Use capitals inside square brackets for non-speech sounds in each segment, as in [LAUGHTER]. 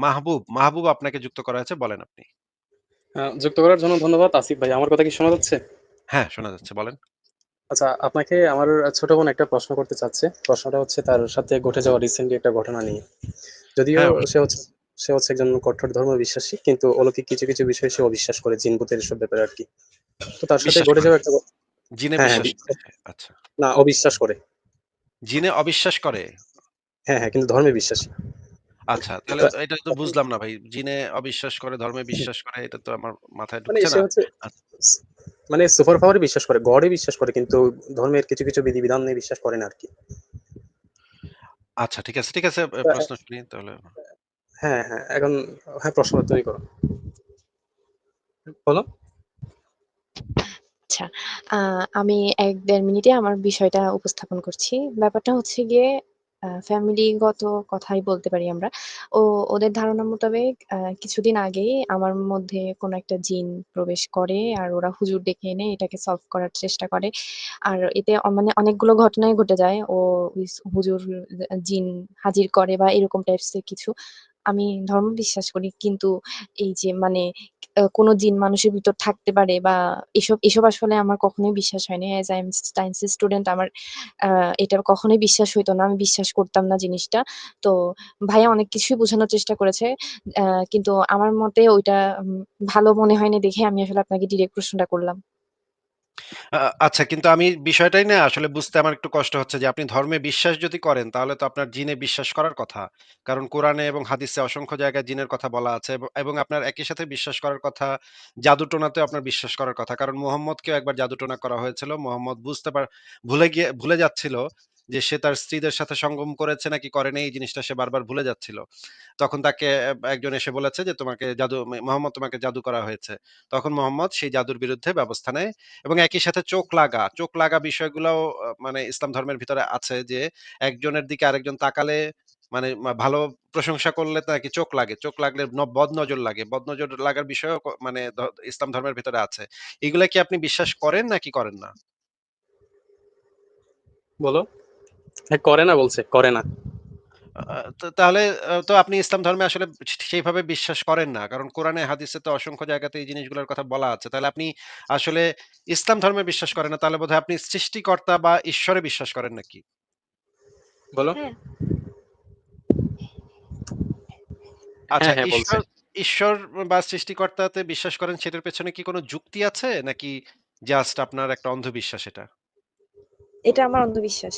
মাহবুব, মাহবুব আপনাকে যুক্ত করা হয়েছে বলেন আপনি। যুক্ত করার জন্য ধন্যবাদ আসিফ ভাই। আমার কথা কি শোনা যাচ্ছে? হ্যাঁ, শোনা যাচ্ছে বলেন। আচ্ছা আপনাকে আমার ছোট বোন একটা প্রশ্ন করতে চাচ্ছে। প্রশ্নটা হচ্ছে তার সাথে ঘটে যাওয়া রিসেন্টলি একটা ঘটনা নিয়ে। যদিও হ্যাঁ, সে হচ্ছে সে হচ্ছে একজন কঠোর ধর্ম বিশ্বাসী কিন্তু অলৌকিক কিছু, কিছু বিষয়ে সে অবিশ্বাস করে জিন ভূতের এসব ব্যাপারে আর কি তো তার সাথে ঘটে যাওয়া একটা জিনে হ্যাঁ, হ্যাঁ, বিশ্বাস। আচ্ছা। না অবিশ্বাস করে। জিনে অবিশ্বাস করে? হ্যাঁ, হ্যাঁ, কিন্তু ধর্মে বিশ্বাসী। আচ্ছা, তাহলে এটা তো বুঝলাম না ভাই। জিনে অবিশ্বাস করে, ধর্মে বিশ্বাস করে এটা তো আমার মাথায় মানে ঢুকছে না। হচ্ছে আ স মানে সুপার পাওয়ার বিশ্বাস করে, গড এ বিশ্বাস করে কিন্তু ধর্মের কিছু, কিছু বিধি-বিধান নিয়ে বিশ্বাস করে না আরকি। আচ্ছা ঠিক আছে, ঠিক আছে। প্রশ্ন শুনি তাহলে। হ্যাঁ, হ্যাঁ, এখন হ্যাঁ, প্রশ্ন তুমি করো। বলো। আচ্ছা, আমি এক দেড় মিনিটে আমার বিষয়টা উপস্থাপন করছি। ব্যাপারটা হচ্ছে গিয়ে ফ্যামিলিগত কথাই বলতে পারি আমরা। ও, ওদের ধারণা মোতাবেক কিছুদিন আগেই আমার মধ্যে কোনো একটা জিন প্রবেশ করে আর ওরা হুজুর ডেকে এনে এটাকে সলভ করার চেষ্টা করে। আর এতে মানে অনেকগুলো ঘটনাই ঘটে যায়। ও হুজুর জিন হাজির করে বা এরকম টাইপস এর কিছু। আমি ধর্ম বিশ্বাস করি। কিন্তু এই যে মানে কোনো জিন মানুষের ভিতর থাকতে পারে বা এসব এসব আসলে আমার কখনোই বিশ্বাস হয়নি। As I am science student আমার এটা কখনোই বিশ্বাস হইতো না। আমি বিশ্বাস করতাম না জিনিসটা। তো ভাইয়া অনেক কিছুই বোঝানোর চেষ্টা করেছে। কিন্তু আমার মতে ওইটা ভালো মনে হয়নি দেখে আমি আসলে আপনাকে ডিরেক্ট প্রশ্নটা করলাম। আচ্ছা কিন্তু আমি বিষয়টাই না আসলে বুঝতে আমার একটু কষ্ট হচ্ছে যে আপনি ধর্মে বিশ্বাস যদি করেন, তাহলে তো আপনার জিনে বিশ্বাস করার কথা। কারণ কোরআনে এবং হাদিসে অসংখ্য জায়গায় জিনের কথা বলা আছে এব, এবং আপনার একই সাথে বিশ্বাস করার কথা, জাদু-টোনাতেও আপনার বিশ্বাস করার কথা। কারণ মুহাম্মদকেও একবার জাদুটোনা করা হয়েছিল। মোহাম্মদ বুঝতে পার, ভুলে গিয়ে, ভুলে যাচ্ছিল যে সে তার স্ত্রীদের সাথে সঙ্গম করেছে নাকি করে নাই এই জিনিসটা সে বারবার ভুলে যাচ্ছিল। তখন তাকে একজন এসে বলেছে যে তোমাকে জাদু মোহাম্মদ তোমাকে জাদু করা হয়েছে। তখন মোহাম্মদ সেই জাদুর বিরুদ্ধে ব্যবস্থা নেয় এবং একই সাথে চোখ লাগা, চোখ লাগা বিষয়গুলাও আ মানে ইসলাম ধর্মের ভিতরে আছে যে একজনের দিকে আরেকজন তাকালে মানে ভালো প্রশংসা করলে নাকি চোখ লাগে। চোখ লাগলে বদনজর লাগে। বদনজর লাগার বিষয়েও ক মানে ইসলাম ধর্মের ভিতরে আছে। এগুলা কি আপনি বিশ্বাস করেন নাকি করেন না? বলো। হ্যাঁ, করে না বলছে, করে না। তাহলে তো আপনি ইসলাম ধর্মে আসলে সেইভাবে বিশ্বাস করেন না। কারণ কোরআনে হাদিসে তো অসংখ্য জায়গাতে এই জিনিসগুলোর কথা বলা আছে। তাহলে আপনি আসলে ইসলাম ধর্মে বিশ্বাস করেন না। তাহলে বোধহয় আপনি সৃষ্টিকর্তা বা ঈশ্বরে বিশ্বাস করেন নাকি? বলো। হ্যাঁ। আচ্ছা হ্যাঁ, ঈশ্বর বা সৃষ্টিকর্তাতে বিশ্বাস করেন সেটার পেছনে কি কোনো যুক্তি আছে? নাকি জাস্ট আপনার একটা অন্ধবিশ্বাস এটা? এটা আমার অন্ধবিশ্বাস।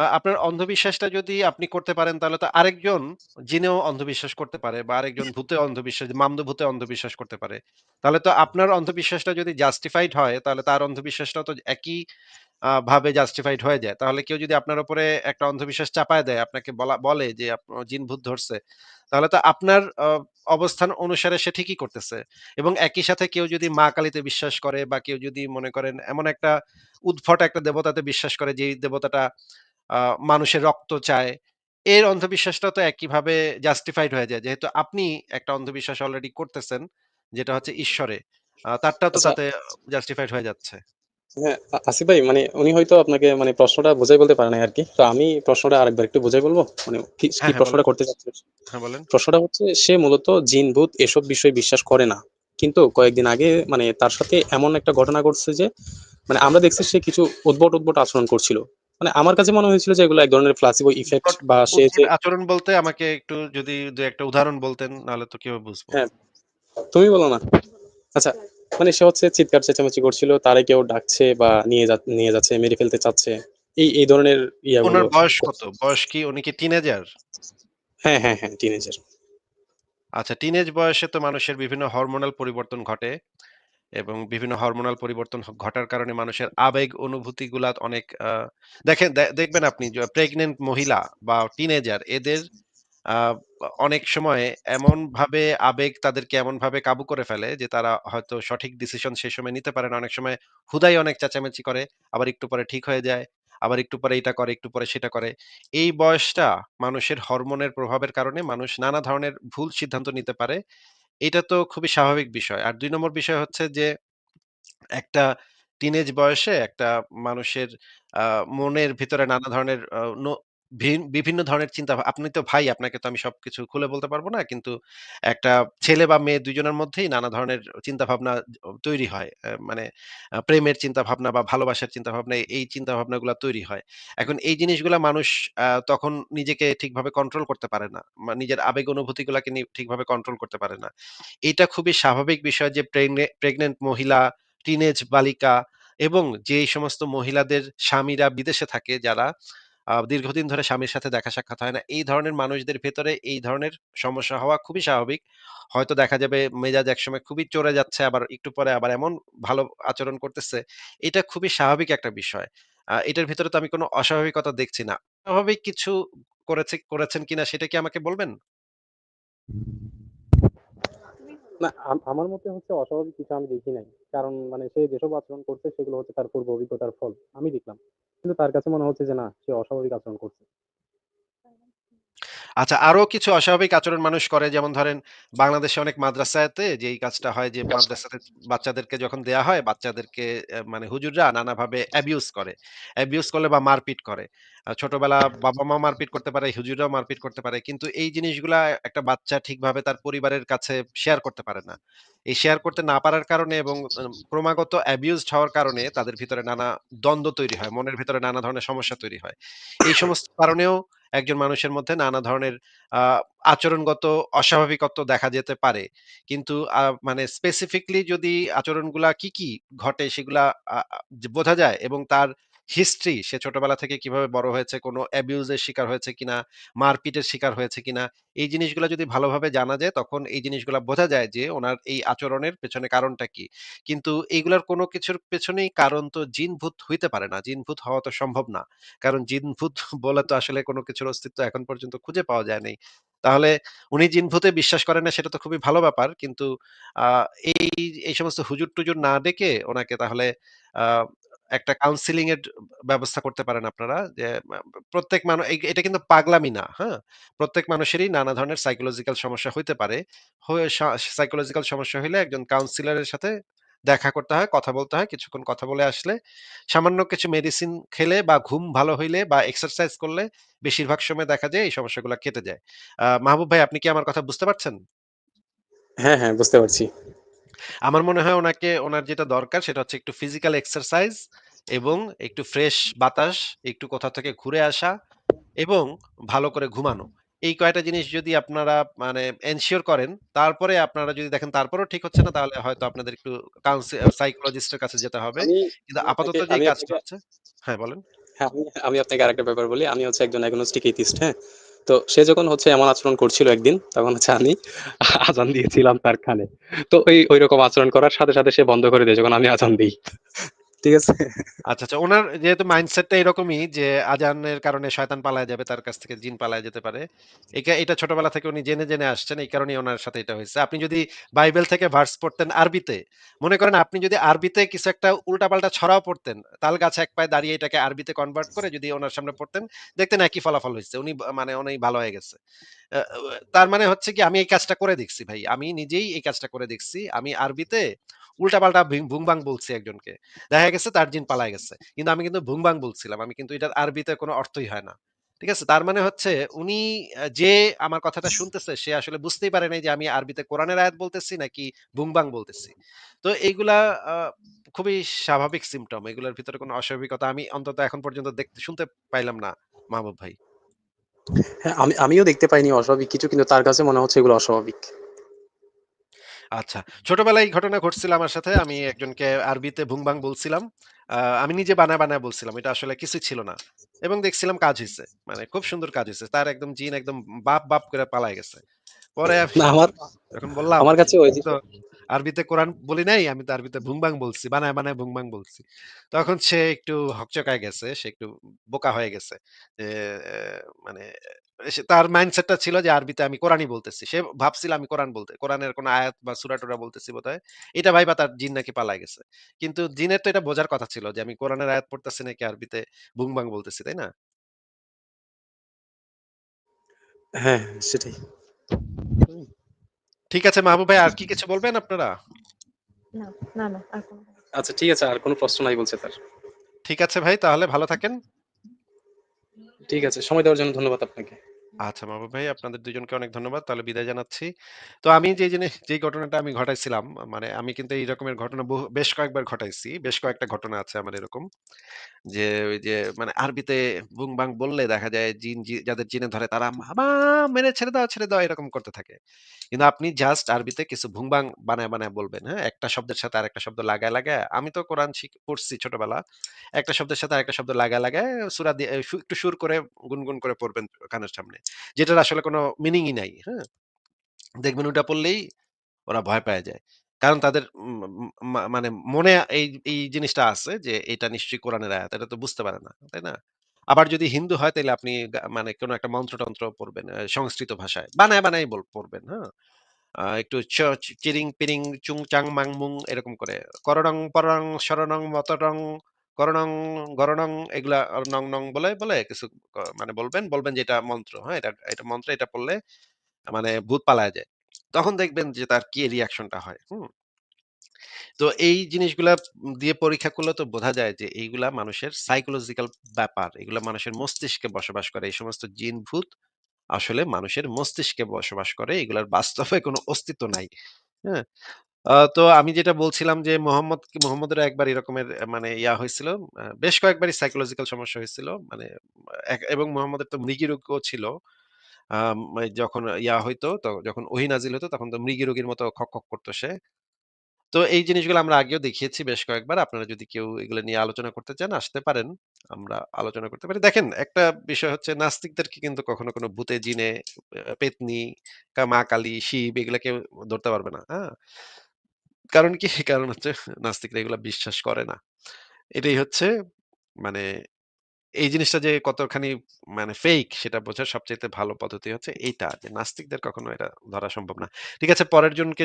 আ আপনার অন্ধবিশ্বাসটা যদি আপনি করতে পারেন তাহলে তো আরেকজন জিনেও অন্ধবিশ্বাস করতে পারে বা আরেকজন [LAUGHS] ভূতে অন্ধবিশ্বাস মামদো ভূতে অন্ধবিশ্বাস করতে পারে। তাহলে তো আপনার অন্ধবিশ্বাসটা যদি জাস্টিফাইড হয় তাহলে তার অন্ধবিশ্বাসটাও তো একই আ ভাবে জাস্টিফাইড হয়ে যায়। তাহলে কেউ যদি আপনার উপরে একটা অন্ধবিশ্বাস চাপায় দেয়, আপনাকে বলা বলে যে আপ জিন-ভূত ধরছে, তাহলে তো আপনার অবস্থান অনুসারে সে ঠিকই করতেছে। এবং একই সাথে কেউ যদি মা কালীতে বিশ্বাস করে বা কেউ যদি মনে করেন এমন একটা উদ্ভট একটা দেবতাতে বিশ্বাস করে যেই দেবতাটা মানুষের রক্ত চায়, এর অন্ধবিশ্বাসটা তো একইভাবে জাস্টিফাইড হয়ে যায়। যেহেতু আপনি একটা অন্ধবিশ্বাস অলরেডি করতেছেন, যেটা হচ্ছে ঈশ্বরে। আ তারটাও তো আচ্ছা তাতে জাস্টিফাইড হয়ে যাচ্ছে। হ্যাঁ, আসিফ ভাই মানে উনি হয়তো আপনাকে মানে প্রশ্নটা বুঝাই বলতে পারে নাই আরকি। তো আমি প্রশ্নটা আরেকবার একটু বুঝাই বলব? মানে কি, কি হ্যাঁ, হ্যাঁ। প্রশ্নটা করতে চাচ্ছেন? হ্যাঁ, বলেন। প্রশ্নটা হচ্ছে সে মূলত জিন-ভূত এসব বিষয়ে বিশ্বাস করে না। কিন্তু কয়েকদিন আগে মানে তার সাথে এমন একটা ঘটনা ঘটছে যে মানে আমরা দেখছি সে কিছু উদ্ভট, উদ্ভট আচরণ করছিল। মানে আমার কাছে মনে হয়েছিল যে এগুলো এক ধরনের প্লাসিবো ইফেক্ট বা সে যে আচরণ বলতে আমাকে একটু যদি ২-১ উদাহরণ বলতেন নাহলে তো কীভাবে বুঝব? হ্যাঁ, তুমি বলো না। আচ্ছা, মানে সে হচ্ছে চিৎকার চেঁচামেচি করছিল, তারে কেউ ডাকছে বা নিয়ে নিয়ে যাচ্ছে, মেরে ফেলতে চাচ্ছে। এই, এই ধরনের ইয়াগুলো উনার বয়স কত? বয়স কি উনি কি টিনেজার? হ্যাঁ, হ্যাঁ, হ্যাঁ, টিনেজার। আচ্ছা টিনেজ বয়সে তো মানুষের বিভিন্ন হরমোনাল পরিবর্তন ঘটে এবং বিভিন্ন হরমোনাল পরিবর্তন ঘটার কারণে মানুষের আবেগ অনুভূতিগুলা অনেক দেখেন দেখবেন আপনি প্রেগনেন্ট মহিলা বা টিনেজার এদের অনেক সময় এমনভাবে আবেগ তাদেরকে এমনভাবে কাবু করে ফেলে যে তারা হয়তো সঠিক ডিসিশন সে সময় নিতে পারে না। অনেক সময় হুদাই অনেক চেঁচামেচি করে, আবার একটু পরে ঠিক হয়ে যায়। আবার একটু পরে এটা করে, একটু পরে সেটা করে। এই বয়সটা মানুষের হরমোনের প্রভাবের কারণে মানুষ নানা ধরনের ভুল সিদ্ধান্ত নিতে পারে। এটা তো খুবই স্বাভাবিক বিষয়। আর দুই নম্বর বিষয় হচ্ছে যে, একটা টিনেজ বয়সে একটা মানুষের মনের ভিতরে নানা ধরনের ভিন বিভিন্ন ধরনের চিন্তা আপনি তো ভাই, আপনাকে তো আমি সবকিছু খুলে বলতে পারব না। কিন্তু একটা ছেলে বা মেয়ে ২ জনের মধ্যেই নানা ধরনের চিন্তাভাবনা য তৈরি হয়। মানে আ প্রেমের চিন্তাভাবনা বা ভালোবাসার চিন্তাভাবনা এই চিন্তাভাবনাগুলা তৈরি হয়। এখন এই জিনিসগুলা মানুষ তখন নিজেকে ঠিকভাবে কন্ট্রোল করতে পারে না। নিজের আবেগ অনুভূতিগুলাকে নি ঠিকভাবে কন্ট্রোল করতে পারে না। এটা খুবই স্বাভাবিক বিষয় যে প্রেগনে প্রেগন্যান্ট মহিলা, টিনেজ বালিকা এবং যেই সমস্ত মহিলাদের স্বামীরা বিদেশে থাকে যারা দীর্ঘদিন ধরে স্বামীর সাথে দেখা সাক্ষাৎ হয় না। এই ধরনের মানুষদের ভেতরে এই ধরনের সমস্যা হওয়া খুবই স্বাভাবিক। হয়তো দেখা যাবে মেজাজ একসময় খুবই চড়ে যাচ্ছে, আবার একটু পরে আবার এমন ভালো আচরণ করতেছে। এটা খুবই স্বাভাবিক একটা বিষয়। এটার ভেতরে তো আমি কোনো অস্বাভাবিকতা দেখছি না। স্বাভাবিক কিছু করেছে করেছেন কিনা সেটা কি আমাকে বলবেন? না আমার মতে হচ্ছে অস্বাভাবিক কিছু আমি দেখি নাই। কারণ মানে সে যেসব আচরণ করছে সেগুলো হচ্ছে তার পূর্ব অভিজ্ঞতার ফল। আমি দেখলাম। কিন্তু তার কাছে মনে হচ্ছে যে না, সে অস্বাভাবিক আচরণ করছে। আচ্ছা আরও কিছু অস্বাভাবিক আচরণ মানুষ করে যেমন ধরেন বাংলাদেশে অনেক মাদ্রাসাতে যে এই কাজটা হয় যে মাদ্রাসাতে বাচ্চাদেরকে যখন দেয়া হয় বাচ্চাদেরকে মানে হুজুররা নানাভাবে অ্যাবিউজ করে। অ্যাবিউজ করলে বা মারপিট করে। ছোটবেলা বাবা-মা মারপিট করতে পারে, হুজুররাও মারপিট করতে পারে। কিন্তু এই জিনিসগুলা একটা বাচ্চা ঠিকভাবে তার পরিবারের কাছে শেয়ার করতে পারে না। এই শেয়ার করতে না পারার কারণে এবং ক্রমাগত অ্যাবিউজড হওয়ার কারণে তাদের ভিতরে নানা দ্বন্দ্ব তৈরি হয়। মনের ভিতরে নানা ধরনের সমস্যা তৈরি হয়। এই সমস্ত কারণেও একজন মানুষের মধ্যে নানা ধরনের আচরণগত অস্বাভাবিকত্ব দেখা যেতে পারে। কিন্তু মানে স্পেসিফিকলি যদি আচরণগুলা কি, কি ঘটে সেগুলা বোঝা যায় এবং তার হিস্ট্রি সে ছোটবেলা থেকে কীভাবে বড় হয়েছে, কোনো অ্যাবিউজ এর শিকার হয়েছে কিনা, মারপিটের শিকার হয়েছে কিনা, এই জিনিসগুলো যদি ভালোভাবে জানা যায় তখন এই জিনিসগুলা বোঝা যায় যে ওনার এই আচরণের পেছনে কারণটা কি। কিন্তু এগুলার কোনো কিছুর পেছনেই কারণ তো জিন-ভূত হইতে পারে না। জিন-ভূত হওয়া তো সম্ভব না। কারণ জিন-ভূত [LAUGHS] বলে তো আসলে কোনো কিছুর অস্তিত্ব এখন পর্যন্ত খুঁজে পাওয়া যায় নাই। তাহলে উনি জিন-ভূতে বিশ্বাস করেন না সেটা তো খুবই ভালো ব্যাপার। কিন্তু এই, এই সমস্ত হুজুর-টুজুর না ডেকে ওনাকে তাহলে একটা কাউন্সিলিং এর ব্যবস্থা করতে পারেন আপনারা। যে প্রত্যেক মানুষ এটা কিন্তু পাগলামি না, হ্যাঁ? প্রত্যেক মানুষেরই নানা ধরনের সাইকোলজিক্যাল সমস্যা হইতে পারে। সাইকোলজিক্যাল সমস্যা হইলে একজন কাউন্সিলর এর সাথে দেখা করতে হয়, কথা বলতে হয়। কিছুক্ষণ কথা বলে আসলে সামান্য কিছু মেডিসিন খেলে বা ঘুম ভালো হইলে বা এক্সারসাইজ করলে বেশিরভাগ সময় দেখা যায় এই সমস্যাগুলা কেটে যায়। মাহবুব ভাই আপনি কি আমার কথা বুঝতে পারছেন? হ্যাঁ, হ্যাঁ বুঝতে পারছি। আমার মনে হয় উনাকে উনার যেটা দরকার সেটা হচ্ছে একটু ফিজিক্যাল এক্সারসাইজ এবং একটু ফ্রেশ বাতাস, একটু কোথাও থেকে ঘুরে আসা এবং ভালো করে ঘুমানো। এই কয়টা জিনিস যদি আপনারা মানে এনশিওর করেন, তারপরে আপনারা যদি দেখেন তারপরেও ঠিক হচ্ছে না তাহলে হয়তো আপনাদের একটু সাইকোলজিস্টের কাছে যেতে হবে। কিন্তু আপাতত আমি কাজটা হচ্ছে হ্যাঁ, বলেন। হ্যাঁ, আমি আপনাকে আরেকটা ব্যাপার বলি। আমি হচ্ছে একজন agnostic atheist, হ্যাঁ? তো সে যখন হচ্ছে এমন আচরণ করছিল একদিন, তখন হচ্ছে আমি [LAUGHS] আজান দিয়েছিলাম তার কানে। তো ওই ওই রকম আচরণ করার সাথে, সাথে সে বন্ধ করে দেয় যখন আমি আজান দেই। ঠিক আছে? আচ্ছা, আচ্ছা। উনার যেহেতু মাইন্ডসেটটা এরকমই যে আযানের কারণে শয়তান পালায়া যাবে, তার কাছ থেকে জিন পালায়া যেতে পারে। একা এটা ছোটবেলা থেকে উনি জেনে, জেনে আসছেন। এই কারণেই উনার সাথে এটা হইছে। আপনি যদি বাইবেল থেকে ভার্স পড়তেন আরবিতে, মনে করেন আপনি যদি আরবিতে কিছু একটা উল্টাপাল্টা ছড়াও পড়তেন, তাল গাছে এক পায়ে দাঁড়িয়ে এটাকে আরবিতে কনভার্ট করে যদি ওনার সামনে পড়তেন, দেখতেন একই ফলাফল হয়েছে উনি মানে উনি ভালো হয়ে গেছে। তার মানে হচ্ছে কি আমি এই কাজটা করে দেখছি ভাই। আমি নিজেই এই কাজটা করে দেখছি। আমি আরবিতে উল্টাপাল্টা ভিং ভুং-ভাং বলছি একজনকে। দেখা গেছে তার জিন পালায় গেছে। কিন্তু আমি কিন্তু ভুং-ভাং বলছিলাম। আমি কিন্তু এটার আরবিতে কোনো অর্থই হয় না। ঠিক আছে? তার মানে হচ্ছে উনি যে আমার কথাটা শুনতেছে সে আসলে বুঝতেই পারে নাই যে আমি আরবিতে কোরআনের আয়াত বলতেছি নাকি ভুং-ভাং বলতেছি। তো এইগুলা খুবই স্বাভাবিক সিম্পটম। এগুলার ভিতরে কোনো অস্বাভাবিকতা আমি অন্তত এখন পর্যন্ত দেখতে শুনতে পাইলাম না মাহবুব ভাই। হ্যাঁ, আমি আমিও দেখতে পাইনি অস্বাভাবিক কিছু কিন্তু তার কাছে মনে হচ্ছে এগুলো অস্বাভাবিক। আচ্ছা। ছোটবেলায় এই ঘটনা ঘটছিল আমার সাথে। আমি একজনকে আরবিতে ভুং-ভাং বলছিলাম। আহ, আমি নিজে বানায়, বানায় বলছিলাম। এটা আসলে কিছু ছিল না। এবং দেখছিলাম কাজ হয়েছে মানে খুব সুন্দর কাজ হয়েছে তার একদম জিন একদম বাপ, বাপ করে পালায় গেছে। পরে আমি না আমার যখন বললাম আমার কাছে ওই যে তো আরবিতে কোরআন বলি নাই, আমি তো আরবিতে ভুং-ভাং বলছি। বানায়, বানায় ভুং-ভাং বলছি।" তখন সে একটু হকচকায় গেছে। সে একটু বোকা হয়ে গেছে। মানে তার মাইন্ডসেটটা ছিল যে আরবিতে আমি কোরআনই বলতেছি। সে ভাবছিল আমি কোরআন বলতে কোরআনের কোনো আয়াত বা সূরা-টুরা বলতেছি বোধহয়। এটা ভাইবা তার জিন নাকি পালায় গেছে। কিন্তু জিনের তো এটা বোঝার কথা ছিল যে আমি কোরআনের আয়াত পড়তেছি নাকি আরবিতে ভুং-ভাং বলতেছি, তাই না? হ্যাঁ, সেটাই। ঠিক আছে মাহবুব ভাই আর কি কিছু বলবেন আপনারা? না, না, না। আর কোনো আচ্ছা ঠিক আছে। আর কোনো প্রশ্ন নাই বলছে তার। ঠিক আছে ভাই তাহলে ভালো থাকেন। ঠিক আছে। সময় দেওয়ার জন্য ধন্যবাদ আপনাকে। আচ্ছা মাহবুব ভাই, আপনাদের ২ জনকে অনেক ধন্যবাদ। তাহলে বিদায় জানাচ্ছি। তো আমি যে জিনিস যেই ঘটনাটা আমি ঘটাইছিলাম, মানে আমি কিন্তু এই রকমের ঘটনা বেশ কয়েকবার ঘটাইছি। বেশ কয়েকটা ঘটনা আছে আমার এরকম। যে ওই যে মানে আরবিতে বুং-বাং বললে দেখা যায় জিন যাদের জিনে ধরে তারা মামা মেরে ছেড়ে দাও, ছেড়ে দাও এরকম করতে থাকে। কিন্তু আপনি জাস্ট আরবিতে কিছু ভুং-বাং বানায়, বানায় বলবেন, হ্যাঁ? একটা শব্দের সাথে আরেকটা শব্দ লাগায়, লাগায় আমি তো কোরআন শিখ পড়ছি ছোটবেলা। একটা শব্দের সাথে আরেকটা শব্দ লাগায়, লাগায় সুরা দিয়ে একটু সুর করে গুনগুন করে পড়বেন কানের সামনে। যেটার আসলে কোনো মিনিংই নাই, হ্যাঁ? দেখবেন ওটা পড়লেই ওরা ভয় পেয়ে যায়। কারণ তাদের মানে মনে এই এই জিনিসটা আছে যে এটা নিশ্চয়ই কোরআনের আয়াত। এটা তো বুঝতে পারে না। তাই না? আবার যদি হিন্দু হয় তাহলে আপনি মানে কোনো একটা মন্ত্র-টন্ত্র পড়বেন সংস্কৃত ভাষায়। বানায়, বানায় বল পড়বেন, হ্যাঁ? একটু চ চিরিং-পিরিং চুং-চাং-মাং-মুং এরকম করে। করডং পরং শরণং মতরং করণং গরণং এগুলা নং, নং বলে, বলে কিছু মানে বলবেন, বলবেন যে এটা মন্ত্র, হ্যাঁ? এটা এটা মন্ত্র এটা পড়লে মানে ভূত পালায়া যায়। তখন দেখবেন যে তার কি রিঅ্যাকশনটা হয়, হুম? তো এই জিনিসগুলা দিয়ে পরীক্ষা করলে তো বোঝা যায় যে এইগুলা মানুষের সাইকোলজিক্যাল ব্যাপার। এগুলা মানুষের মস্তিষ্কে বসবাস করে। এই সমস্ত জিন-ভূত আসলে মানুষের মস্তিষ্কে বসবাস করে। এগুলার বাস্তবে কোনো অস্তিত্ব নাই। হ্যাঁ? তো আমি যেটা বলছিলাম যে মোহাম্মদ মোহাম্মদেরও একবার এরকমের মানে ইয়া হয়েছিল। বেশ কয়েকবারই সাইকোলজিক্যাল সমস্যা হয়েছিল। মানে এবং মোহাম্মদের তো মৃগী রোগও ছিল। যখন ইয়া হইতো, যখন ওহী নাজিল হতো তখন তো মৃগী রোগীর মতো খক, খক করত সে। তো এই জিনিসগুলো আমরা আগেও দেখিয়েছি বেশ কয়েকবার। আপনারা যদি কেউ এগুলো নিয়ে আলোচনা করতে চান আসতে পারেন। আমরা আলোচনা করতে পারি। দেখেন একটা বিষয় হচ্ছে নাস্তিকদেরকে কিন্তু কখনো কোনো ভূতে, জিনে, পেতনি, কা মা কালী, শিব এগুলা কেউ ধরতে পারবে না। হ্যাঁ? কারণ কি? [LAUGHS] কারণ হচ্ছে নাস্তিকরা এগুলা বিশ্বাস করে না। এটাই হচ্ছে মানে এই জিনিসটা যে কতখানি মানে ফেক সেটা বোঝার সবচেয়ে ভালো পদ্ধতি হচ্ছে এইটা, যে নাস্তিকদের কখনো এটা ধরা সম্ভব না। ঠিক আছে, পরের জনকে